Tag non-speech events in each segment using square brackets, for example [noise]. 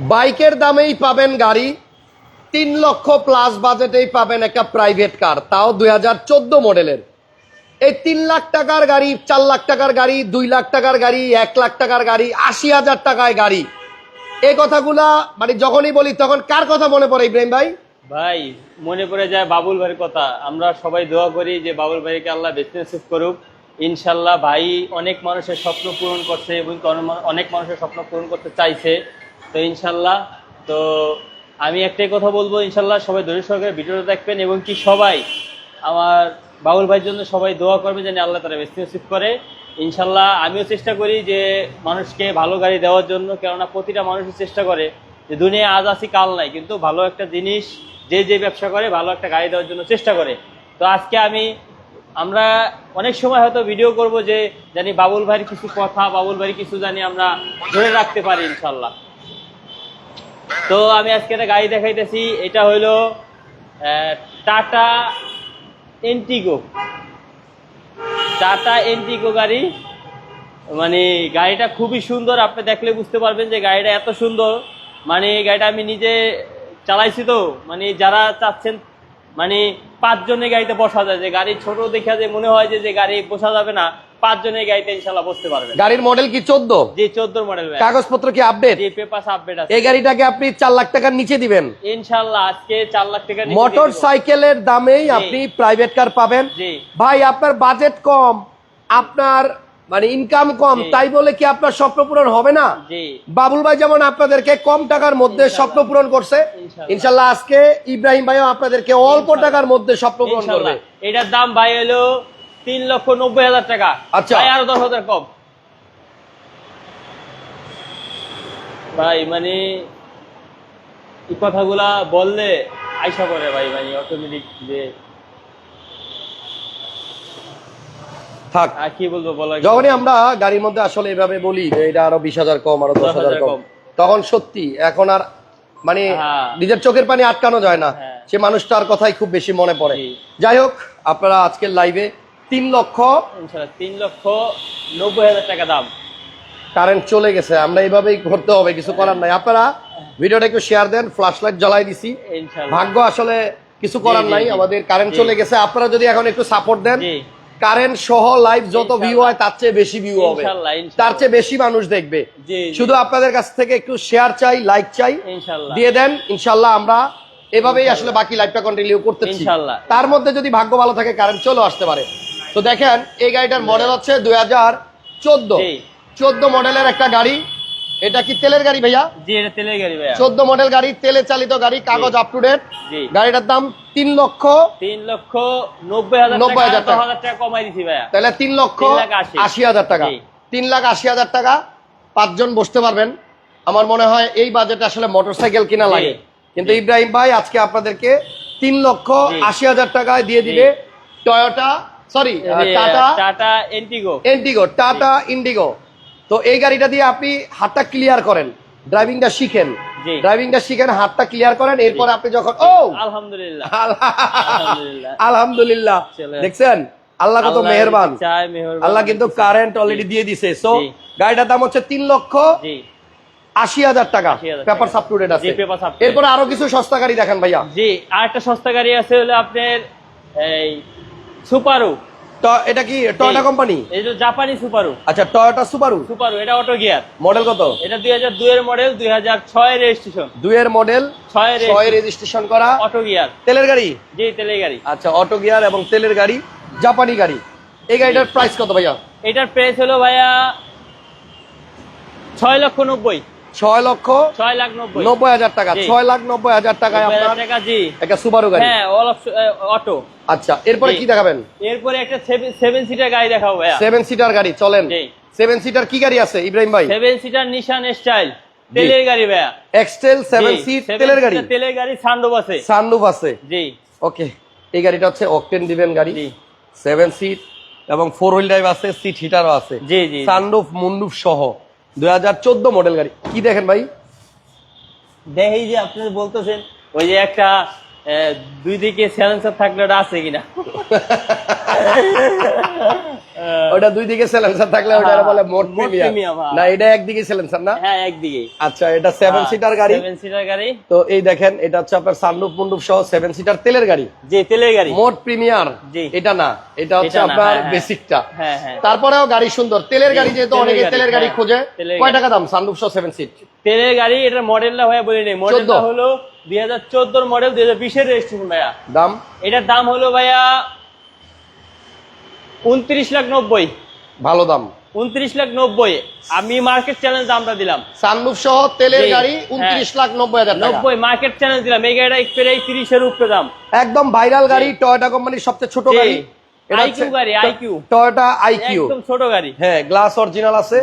বাইকের দামেই পাবেন গাড়ি, তিন লক্ষ প্লাস বাজেটেই পাবেন একটা প্রাইভেট কার তাও দুই হাজার চোদ্দ মডেলের এই তিন লাখ টাকার গাড়ি, চার লাখ টাকার গাড়ি, দুই লাখ টাকার গাড়ি, এক লাখ টাকার গাড়ি, আশি হাজার টাকায় গাড়ি। এই কথাগুলা মানে যখনই বলি, তখন কার কথা মনে পড়ে ইব্রাহিম ভাই? ভাই, মনে পড়ে যায় বাবুল ভাইয়ের কথা। আমরা সবাই দোয়া করি যে বাবুল ভাইকে আল্লাহ বেশি নসিব করুক। ইনশাল্লাহ ভাই অনেক মানুষের স্বপ্ন পূরণ করছে এবং অনেক মানুষের স্বপ্ন পূরণ করতে চাইছে। তো ইনশাল্লাহ, তো আমি একটাই কথা বলব, ইনশাল্লাহ সবাই ধৈর্য সহকারে ভিডিওটা দেখবেন এবং কি সবাই আমার বাবুল ভাইয়ের জন্য সবাই দোয়া করবে যেন আল্লাহ তারা বেশি নসিব করে। ইনশাল্লাহ আমিও চেষ্টা করি যে মানুষকে ভালো গাড়ি দেওয়ার জন্য, কেননা প্রতিটা মানুষই চেষ্টা করে যে দুনিয়া আজ আসি কাল নাই, কিন্তু ভালো একটা জিনিস যে যে ব্যবসা করে, ভালো একটা গাড়ি দেওয়ার জন্য চেষ্টা করে। তো আজকে আমি, আমরা অনেক সময় হয়তো ভিডিও করব যে জানি বাবুল ভাইয়ের কিছু কথা, বাবুল ভাইয়ের কিছু জানি আমরা ধরে রাখতে পারি ইনশাল্লাহ। তো আমি আজকে একটা গাড়ি দেখাইতেছি, এটা হইল টাটা এন্টিগো টাটা এন্টিগো গাড়ি। মানে গাড়িটা খুবই সুন্দর, আপনি দেখলে বুঝতে পারবেন যে গাড়িটা এত সুন্দর। মানে গাড়িটা আমি নিজে চালাইছি তো মানে যারা চাচ্ছেন মানে পাঁচজনের গাড়িতে বসা যায়, যে গাড়ি ছোট দেখা যে মনে হয় যে গাড়ি বসা যাবে না। পাঁচজনের গাড়িতে ইনশাল্লাহ বসতে পারবেন। গাড়ির মডেল কি চোদ্দ? যে চোদ্দ মডেল কাগজপত্র কি আপডেট যে পেপার আপডেট আছে। এই গাড়িটাকে আপনি চার লাখ টাকার নিচে দিবেন। ইনশাল্লাহ আজকে চার লাখ টাকা নিচে মোটর সাইকেলের দামেই আপনি প্রাইভেট কার পাবেন। ভাই আপনার বাজেট কম আপনার মানে ইনকাম কম তাই বলে কি আপনার স্বপ্ন পূরণ হবে না? বাবুল ভাই যেমন আপনাদেরকে কম টাকার মধ্যে স্বপ্ন পূরণ করছে ইনশাল্লাহ। ইনশাল্লাহ আজকে ইব্রাহিম ভাইও আপনাদেরকে অল্প টাকার মধ্যে স্বপ্ন পূরণ করবে। এটার দাম ভাই হলো তিন লক্ষ নব্বই হাজার টাকা আচ্ছা। আরও দশ হাজার কম ভাই মানে এই কথাগুলা বললে আইসা করে ভাই ভাই অটোমেটিক যে থাক আর কি বলব বলো যখনই আমরা গাড়ির মধ্যে আসলে এভাবে বলি যে এটা আরও বিশ হাজার কম আরও দশ হাজার কম কম। তখন সত্যি এখন আর মানে হ্যাঁ। নিজের চোখের পানি আটকানো যায় না হ্যাঁ। সে মানুষটার কথাই খুব বেশি মনে পড়ে যাই হোক আপনারা আজকের লাইভে তিন লক্ষ? তিন লক্ষ নব্বই হাজার টাকা দাম। কারেন্ট চলে গেছে আমরা এইভাবেই করতে হবে কিছু করার নাই। আপনারা ভিডিওটা একটু শেয়ার দেন ফ্ল্যাশ লাইট জ্বালাই দিছি। ভাগ্য আসলে কিছু করার নাই আমাদের কারেন্ট চলে গেছে। আপনারা যদি এখন একটু সাপোর্ট দেন কারেন্ট সহ লাইভ যত ভিউ হয় তার চেয়ে বেশি ভিউ হবে। তার চেয়ে বেশি মানুষ দেখবে। শুধু আপনাদের কাছ থেকে একটু শেয়ার চাই লাইক চাই দিয়ে দেন ইনশাল্লাহ আমরা এভাবেই আসলে বাকি লাইভটা কন্টিনিউ করতেছি। ইনশাল্লাহ। তার মধ্যে যদি ভাগ্য ভালো থাকে কারেন্ট চলে আসতে পারে। তো দেখেন এই গাড়িটার মডেল হচ্ছে দুই হাজার চোদ্দ। চোদ্দ মডেলের একটা গাড়ি। এটা কি তেলের গাড়ি ভাইয়া? জি এটা তেলের গাড়ি ভাইয়া। চোদ্দ মডেল গাড়ি তেলে চালিত গাড়ি কাগজ আপ টু ডেট গাড়িটার দাম তিন লক্ষ তিন লক্ষ নব্বই হাজার টাকা দশ টাকা। কমাই দিছি ভাইয়া। তাহলে তিন লক্ষ তিন লাখ আশি। আশি হাজার টাকা। তিন লাখ আশি হাজার টাকা। পাঁচজন বসতে পারবেন। আমার মনে হয় এই বাজেটে আসলে মোটরসাইকেল কিনা লাগে। কিন্তু ইব্রাহিম ভাই আজকে আপনাদেরকে তিন লক্ষ জি। আশি হাজার টাকায় দিয়ে দিবে Toyota sorry Tata Tata Indigo Indigo Tata Indigo তো এই গাড়িটা দিয়ে আপনি হাতটা ক্লিয়ার করেন ড্রাইভিংটা শিখেন। ড্রাইভিংটা শিখেন হাতটা ক্লিয়ার করেন এরপর আপনি যখন ও [laughs] আলহামদুলিল্লাহ। আলহামদুলিল্লাহ। আলহামদুলিল্লাহ। দেখছেন? আল্লাহ কত মেহেরবান। আল্লাহ কিন্তু কারেন্ট অলরেডি দিয়ে দিছে। সো গাড়িটার দাম হচ্ছে তিন লক্ষ আশি হাজার টাকা। পেপার। সাপটুডেট আছে। এরপরে আরও কিছু সস্তা গাড়ি দেখেন ভাইয়া। জি আর একটা সস্তা গাড়ি আছে হলো আপনার এই সুপারু এটা কি টয়োটা কোম্পানি এই যে জাপানি সুপারু আচ্ছা টয়োটা সুপারু সুপারু এটা অটো গিয়ার মডেল কত? এটা দুই হাজার দুই এর মডেল দুই হাজার ছয় রেজিস্ট্রেশন দুইয়ের মডেল ছয় রেজিস্ট্রেশন করা। অটো গিয়ার তেলের গাড়ি? জি তেলের গাড়ি। আচ্ছা অটো গিয়ার এবং তেলের গাড়ি জাপানি গাড়ি। এই গাড়িটার প্রাইস কত ভাইয়া? এটার প্রাইস হলো ভাইয়া ছয় লক্ষ নব্বই। ছয় লক্ষ ছয় লাখ নব্বই। হাজার টাকা ছয় লাখ নব্বই হাজার টাকায় আপনার একটা সুবারু গাড়ি। হ্যাঁ অটো আচ্ছা এরপরে কি দেখাবেন? এরপরে একটা সেভেন সিটার গাড়ি দেখাবো সেভেন সিটার গাড়ি চলেন। সেভেন সিটার কি গাড়ি আছে ইব্রাহিম ভাই? সেভেন সিটার নিশান স্টাইল তেলের গাড়ি ভাইয়া। এক্সটেল সেভেন সিট তেলের গাড়ি। তেলের গাড়ি সানরুফ আছে। সানরুফ আছে। জি। ওকে এই গাড়িটা হচ্ছে অকটেন দিবেন গাড়ি। সেভেন সিট এবং ফোর হুইল ড্রাইভ আছে সিট হিটারও আছে। জি জি। সানরুফ মুন্ডুফ সহ। দুই হাজার চোদ্দ মডেল গাড়ি। কি দেখেন ভাই? দেখেই যে আপনি বলতেছেন ওই যে একটা দুই দিকে স্যালেন্সার থাকলে ওটা আছে কিনা? [laughs] ওটা দুই দিকে সিলেন্সার থাকলে ওটা হ্যাঁ, বলে মোট প্রিমিয়াম। হ্যাঁ। না এটা একদিকে সিলেন্সার না? হ্যাঁ একদিকে আচ্ছা এটা সেভেন সিটার গাড়ি। সেভেন সিটার গাড়ি। তো এই দেখেন এটা হচ্ছে আপনার সানরুফ মুন্ডুপ সহ সেভেন সিটার তেলের গাড়ি। যে তেলের গাড়ি। মোট প্রিমিয়ার জি। এটা না এটা হচ্ছে আপনার হ্যাঁ, হ্যাঁ। বেসিকটা হ্যাঁ হ্যাঁ। তারপরেও গাড়ি সুন্দর। তেলের গাড়ি যেহেতু অনেকে তেলের গাড়ি হ্যাঁ, খোঁজে কয় টাকা দাম সানরুফ সহ সেভেন সিট তেলের গাড়ি এটার মডেলটা ভাইয়া বলি নেই মডেলটা হলো দুই হাজার চোদ্দোর মডেল দুই হাজার বিশের রেজিস্ট্রেশন ভাইয়া। দাম? এটার দাম হলো ভাইয়া উনত্রিশ লাখ নব্বই। ভালো দাম। উনত্রিশ লাখ নব্বই। আমি মার্কেট চ্যালেঞ্জ দামটা দিলাম। সানরুফ সহ তেলের গাড়ি হ্যাঁ। উনত্রিশ লাখ নব্বই হাজার নব্বই মার্কেট চ্যালেঞ্জ দিলাম। এই গাড়িটা প্রায় তিরিশের উপরে দাম। একদম ভাইরাল গাড়ি টয়োটা কোম্পানির সবচেয়ে ছোট গাড়ি। টয়োটা আইকিউ একদম ছোট গাড়ি। হ্যাঁ গ্লাস অরিজিনাল আছে।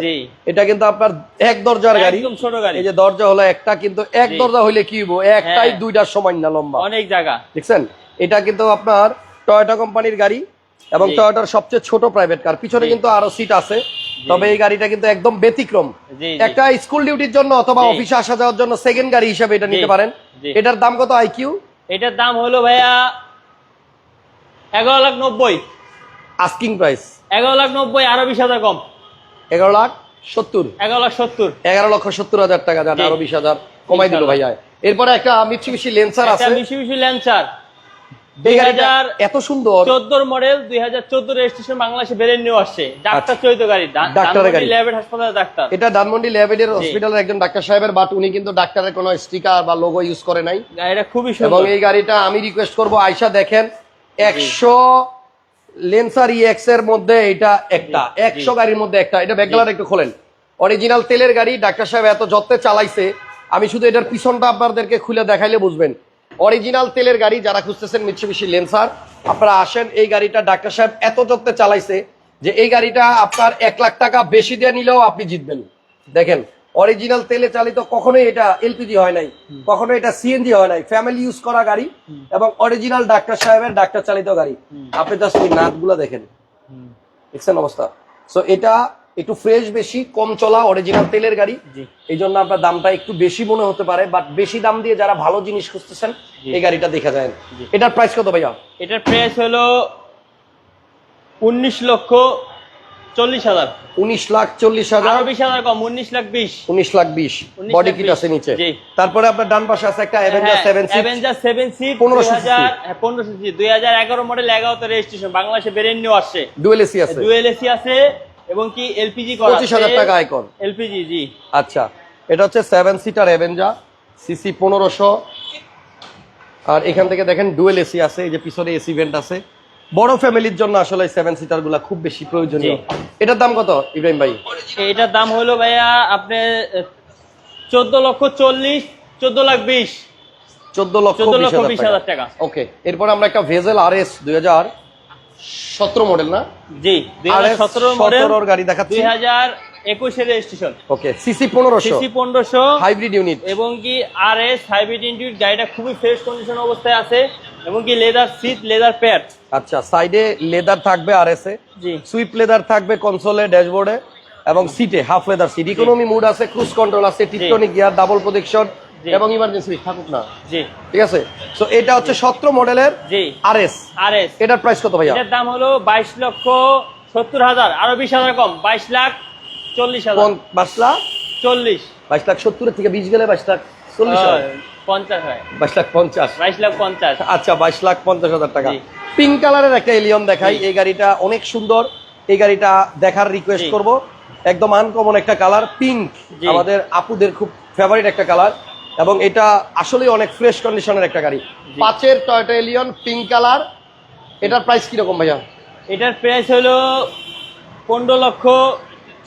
এটা কিন্তু আপনার এক দরজার গাড়ি। একদম ছোট গাড়ি। এই যে দরজা হলো একটা কিন্তু এক দরজা হইলে কি একটাই হ্যাঁ। দুইটার সমান না লম্বা। অনেক জায়গা। দেখছেন? এটা কিন্তু আপনার টয়োটা কোম্পানির গাড়ি। এবং। টয়োটার সবচেয়ে ছোট প্রাইভেট কার পিছনে কিন্তু আরও সিট আছে। তবে এই গাড়িটা কিন্তু একদম ব্যতিক্রম। একটা স্কুল ডিউটির জন্য অথবা অফিসে আসা যাওয়ার জন্য সেকেন্ড গাড়ি হিসেবে এটা নিতে পারেন। এটার দাম কত আইকিউ এটার দাম হলো ভাইয়া এগারো লাখ নব্বই। আস্কিং প্রাইস এগারো লাখ নব্বই আরও বিশ হাজার কম। এগারো লাখ সত্তর। এগারো লাখ সত্তর। এগারো লক্ষ সত্তর হাজার টাকা যান আরও বিশ হাজার। কমাই দিল ভাইয়া। এরপরে একটা মিটসুবিশি লেন্সার আছে। মিশি মিশি ল্যান্সার এই দুই গাড়িটা হাজার এত সুন্দর। চোদ্দোর মডেল দুই হাজার চোদ্দ রেজিস্ট্রেশন বাংলাদেশে বেরেন নিয়ে আসছে। ডাক্তার। চৈত গাড়ি ডাক্তারের গাড়ি। ল্যাবের হাসপাতালের ডাক্তার। এটা ধানমন্ডি হসপিটালের একজন ডাক্তার সাহেবের বাট উনি কিন্তু ডাক্তারের কোনো স্টিকার বা লোগো ইউজ করে নাই। গাড়িটা খুবই এবং সুন্দর এই গাড়িটা আমি রিকোয়েস্ট করব আয়সা দেখেন একশো লেন্সার ইএক্স এর মধ্যে এটা একটা। একশো গাড়ির মধ্যে একটা। এটা ব্যাকগ্রাউন্ড একটু খোলেন। অরিজিনাল তেলের গাড়ি ডাক্তার সাহেব এত যত্নে চালাইছে। আমি শুধু এটার পিছনটা আপনাদেরকে খুলে দেখাইলে বুঝবেন। অরিজিনাল তেলের গাড়ি যারা খুঁজতেছেন মিটসুবিশি লেন্সার আপনারা আসেন এই গাড়িটা ডাক্তার সাহেব এত যত্নে চালাইছে যে এই গাড়িটা আপনার এক লাখ টাকা বেশি দিয়ে নিলেও আপনি জিতবেন। দেখেন অরিজিনাল তেলে চালিত কখনোই এটা এলপিজি হয় নাই কখনো এটা সিএনজি হয় নাই ফ্যামিলি ইউজ করা গাড়ি এবং অরিজিনাল ডাক্তার সাহেবের ডাক্তার চালিত গাড়ি। আপনি জাস্ট এই নাটগুলো দেখেন। দেখছেন অবস্থা? সো এটা একটু ফ্রেশ বেশি কম চলা অরিজিনাল তেলের গাড়ি। এই জন্য আপনার দামটা একটু বেশি মনে হতে পারে বাট বেশি দাম দিয়ে যারা ভালো জিনিস খুঁজতেছেন এই গাড়িটা দেখা যায় এটার প্রাইস কত ভাইয়া? এটার প্রাইস হলো উনিশ লক্ষ চল্লিশ হাজার। উনিশ লাখ চল্লিশ হাজার। বিশ হাজার কম উনিশ লাখ বিশ। উনিশ লাখ বিশ। বডি কিট আছে নিচে। তারপরে আপনার ডান পাশে আছে একটা অ্যাভেঞ্জার হ্যাঁ, সেভেন অ্যাভেঞ্জার সেভেন সিট 1500 দুই হাজার হ্যাঁ, পনেরোশো দুই হাজার এগারো মডেল এগারোতে রেজিস্ট্রেশন বাংলাদেশে বেরেন নিয়ে আসছে। ডুয়েল এসি আছে। ডুয়েল এসি আছে। এবং কি এলপিজি করা পঁচিশ হাজার টাকা আয়কর এলপিজি জি। আচ্ছা এটা হচ্ছে সেভেন সিটার অ্যাভেঞ্জা সিসি পনেরোশো। আর এখান থেকে দেখেন ডুয়েল এসি আছে এই যে পিছনে এসি ভেন্ট আছে। বড় ফ্যামিলির জন্য আসলে সেভেন সিটারগুলা খুব বেশি প্রয়োজনীয়। এটার দাম কত ইব্রাহিম ভাই? এটার দাম হলো ভাইয়া আপনি চোদ্দ লক্ষ চল্লিশ চোদ্দ লাখ বিশ। চোদ্দ লক্ষ চোদ্দ লক্ষ বিশ হাজার টাকা। ওকে এরপর আমরা একটা ভেজেল আর এস দুই হাজার। সতেরো মডেল না? জি সতেরো মডেল গাড়ি দেখাচ্ছি। দুই হাজার একুশের রেজিস্ট্রেশন ওকে সিসি পনেরোশো। সিসি পনেরোশো। হাইব্রিড ইউনিট এবং কি আর এস হাইব্রিড ইউনিট গাড়িটা খুবই ফ্রেশ কন্ডিশন অবস্থায় আছে। এবং কি লেদার সিট লেদার প্যাড আচ্ছা সাইডে লেদার থাকবে আর এস এ। জি। সুইপ লেদার থাকবে কনসোলে ড্যাশবোর্ডে এবং সিটে half leather seat economy mode আছে ক্রুজ কন্ট্রোল আছে টিকটনিক গিয়ার ডাবল প্রোটেকশন জি। এবং ইমার্জেন্সি থাকুক না। জি। ঠিক আছে? সো এটা হচ্ছে সতেরো মডেলের জি। আর এস আর এস এটার প্রাইস কত ভাইয়া? এটার দাম হলো বাইশ লক্ষ সত্তর হাজার আরও বিশ হাজার কম বাইশ লাখ চল্লিশ হাজার। পন- বাইশ লাখ? চল্লিশ। বাইশ লাখ সত্তরের থেকে বিশ গেলে বাইশ লাখ চল্লিশ হয়। আহ, পঞ্চাশ হয়। বাইশ লাখ পঞ্চাশ। বাইশ লাখ পঞ্চাশ। আচ্ছা বাইশ লাখ পঞ্চাশ হাজার টাকা। পিঙ্ক কালারের একটা এলিয়ন দেখাই। এই গাড়িটা অনেক সুন্দর। এই গাড়িটা দেখার রিকোয়েস্ট। করব। একদম আনকমন একটা কালার পিঙ্ক আমাদের আপুদের খুব ফেভারিট একটা কালার। এবং এটা আসলে অনেক ফ্রেশ কন্ডিশনের একটা গাড়ি। পাঁচের টয়টা এলিয়ন পিঙ্ক কালার এটার প্রাইস কীরকম ভাইয়া? এটার প্রাইস হলো পনেরো লক্ষ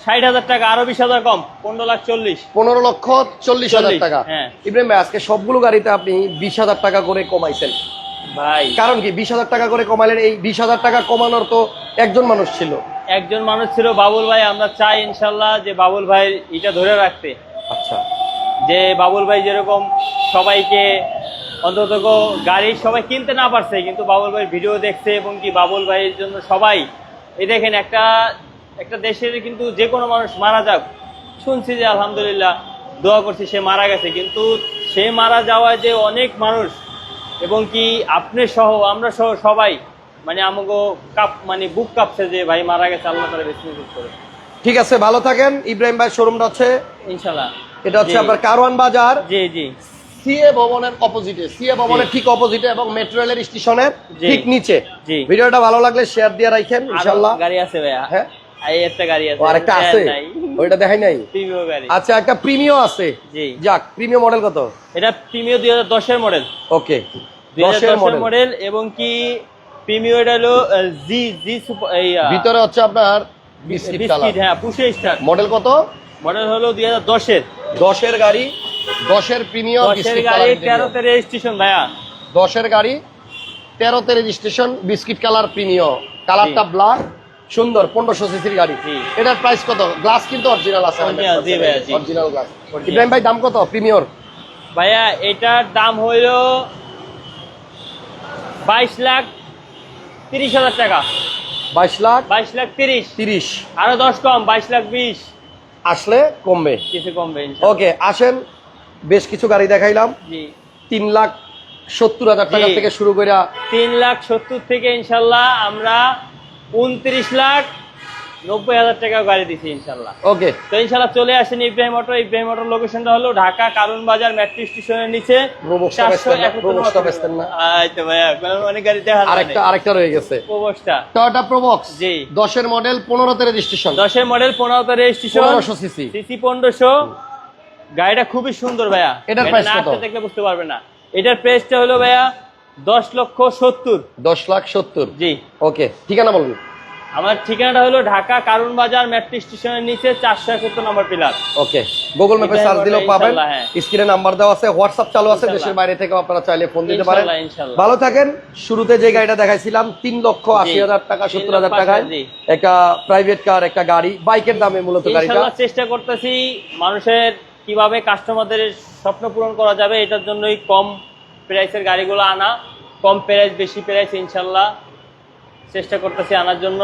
ষাট হাজার টাকা আরও বিশ হাজার কম পনেরো লাখ চল্লিশ। পনেরো লক্ষ চল্লিশ হাজার টাকা। হ্যাঁ। ইব্রাহিম ভাই আজকে সবগুলো গাড়িতে আপনি বিশ হাজার টাকা করে কমাইছেন। ভাই। কারণ কি বিশ হাজার টাকা করে কমাইলেন এই বিশ হাজার টাকা কমানোর তো একজন মানুষ ছিল। একজন মানুষ ছিল বাবুল ভাই আমরা চাই ইনশাল্লাহ যে বাবুল ভাই এটা ধরে রাখতে। আচ্ছা। যে বাবুল ভাই যেরকম সবাইকে অন্তত গাড়ি সবাই কিনতে না পারছে কিন্তু বাবুল ভাইয়ের ভিডিও দেখছে এবং কি বাবুল ভাইয়ের জন্য সবাই এই দেখেন একটা একটা দেশের কিন্তু যে কোনো মানুষ মারা যাক শুনছি যে আলহামদুলিল্লাহ দোয়া করছি সে মারা গেছে কিন্তু সে মারা যাওয়ায় যে অনেক মানুষ এবং কি আপনি সহ আমরা সহ সবাই মানে আমাকে কাপ মানে বুক কাঁপছে যে ভাই মারা গেছে আল্লাহ তারা বেশি করে। ঠিক আছে ভালো থাকেন। ইব্রাহিম ভাই শোরুমটা হচ্ছে ইনশাল্লাহ এটা হচ্ছে আপনার কারওয়ান বাজার। জি জি। সিএ ভবনের অপোজিটে সিএ ভবনের ঠিক অপোজিটে এবং মেট্রো রেলের স্টেশনের ঠিক নিচে। ভিডিওটা ভালো লাগলে শেয়ার দিয়ে রাখেন ইনশাআল্লাহ। গাড়ি আছে ভাইয়া। হ্যাঁ? আরেকটা আছে? ওইটা দেখাই নাই? আচ্ছা একটা আছে। জি। যাক মডেল কত? এটা দুই হাজার দশের মডেল ওকে দশের মডেল এবং কি এটা হলো জি জি ভিতরে হচ্ছে আপনার বিস্কিট হ্যাঁ পুষে স্টার মডেল কত? মডেল হলো দুই হাজার দশের। দশের গাড়ি দশের প্রিমিয় দশের গাড়ি তেরোতে রেজিস্ট্রেশন ভাইয়া। দশের গাড়ি তেরোতে রেজিস্ট্রেশন বিস্কিট কালার প্রিমিয় কালারটা ব্ল্যাক সুন্দর পনেরোশো সিসির গাড়ি। এটার প্রাইস কত? গ্লাস কিন্তু অরিজিনাল আছে। অরিজিনাল গ্লাস ইব্রাহিম ভাই দাম কত? প্রিমিয়র ভাইয়া এটার দাম হইল বাইশ লাখ তিরিশ হাজার টাকা। বাইশ লাখ বাইশ লাখ তিরিশ। তিরিশ। আরও দশ কম বাইশ লাখ বিশ। আসলে কমবে। কিছু কমবে। ওকে আসেন বেশ কিছু গাড়ি দেখাইলাম। জি। তিন লাখ সত্তর হাজার টাকা থেকে শুরু করে তিন লাখ সত্তর থেকে ইনশাল্লাহ আমরা উনত্রিশ লাখ নব্বই হাজার টাকা গাড়ি দিছি ইনশাল্লাহ। ওকে। তো ইনশাল্লাহ চলে আসেন ইব্রাহিম অটো। ইব্রাহিম অটোর লোকেশনটা হলো ঢাকা কারণ বাজার মেট্রো স্টেশনের নিচে প্রবক্সটা বেচতেন না? প্রবক্সটা বেচতেন না? ভাইয়া কারণ অনেক গাড়ি দেখা আরেকটা আরেকটা রয়ে গেছে। প্রবক্সটা টয়োটা প্রবক্স জি। দশের মডেল পনেরোতে রেজিস্ট্রেশন দশের মডেল পনেরোতে রেজিস্ট্রেশন পনেরোশো সিসি সিসি পনেরোশো। গাড়িটা খুবই সুন্দর ভাইয়া। এটার এটা price কত? দেখলে বুঝতে পারবে না। এটার প্রাইসটা হলো ভাইয়া দশ লক্ষ সত্তর। দশ লাখ সত্তর। জি। ওকে ঠিকানা বলুন। আমার ঠিকানাটা হলো ঢাকা কারণ বাজার মেট্রো স্টেশনের নিচে চারশো একাত্তর নম্বর পিলার। ওকে। গুগল ম্যাপে সার্চ দিলেও পাবেন। হ্যাঁ। স্ক্রিনে নাম্বার দেওয়া আছে হোয়াটসঅ্যাপ চালু আছে দেশের বাইরে থেকে আপনারা চাইলে ফোন দিতে পারেন। ভালো থাকেন। শুরুতে যে গাড়িটা দেখাইছিলাম তিন লক্ষ আশি। হাজার টাকা সত্তর হাজার টাকায়। একটা প্রাইভেট কার একটা গাড়ি। বাইকের দামে মূলত গাড়িটা। চেষ্টা করতেছি মানুষের কীভাবে কাস্টমারদের স্বপ্ন পূরণ করা যাবে এটার জন্যই কম প্রাইসের গাড়িগুলো আনা কম প্রাইস বেশি প্রাইস ইনশাল্লাহ। চেষ্টা করতেছি আনার জন্য।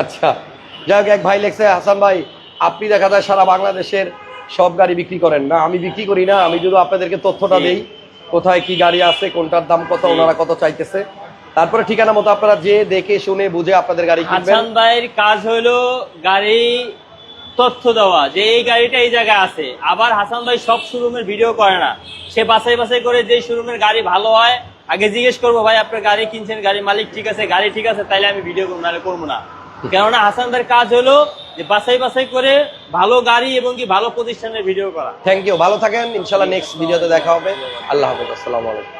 আচ্ছা যাই হোক এক ভাই লেখছে হাসান ভাই আপনি দেখা যায় সারা বাংলাদেশের সব গাড়ি বিক্রি করেন। না আমি বিক্রি করি না আমি যদি আপনাদেরকে তথ্যটা। দেই কোথায় কি গাড়ি আছে কোনটার দাম কত ওনারা কত চাইতেছে। তারপরে ঠিকানা মতো আপনারা যে দেখে শুনে বুঝে আপনাদের গাড়ি হাসান ভাইয়ের কাজ হলো গাড়ি তথ্য দেওয়া যে এই গাড়িটা এই জায়গায় আছে। আবার হাসান ভাই সব শোরুমের ভিডিও করে না। সে বাছাই বাছাই করে যে শোরুমের গাড়ি ভালো হয় আগে জিজ্ঞেস করব, ভাই, আপনার গাড়ি কিনছেন? গাড়ির মালিক ঠিক আছে? গাড়ি ঠিক আছে? তাইলে আমি ভিডিও করব, নাহলে করব না। কেননা হাসানদের কাজ হলো যে বাছাই বাছাই করে ভালো গাড়ি এবং কি ভালো প্রতিষ্ঠানের ভিডিও করা। থ্যাংক ইউ ভালো থাকেন। ইনশাল্লাহ নেক্সট ভিডিওতে দেখা হবে। আল্লাহ হাফেজ। আসসালামু আলাইকুম।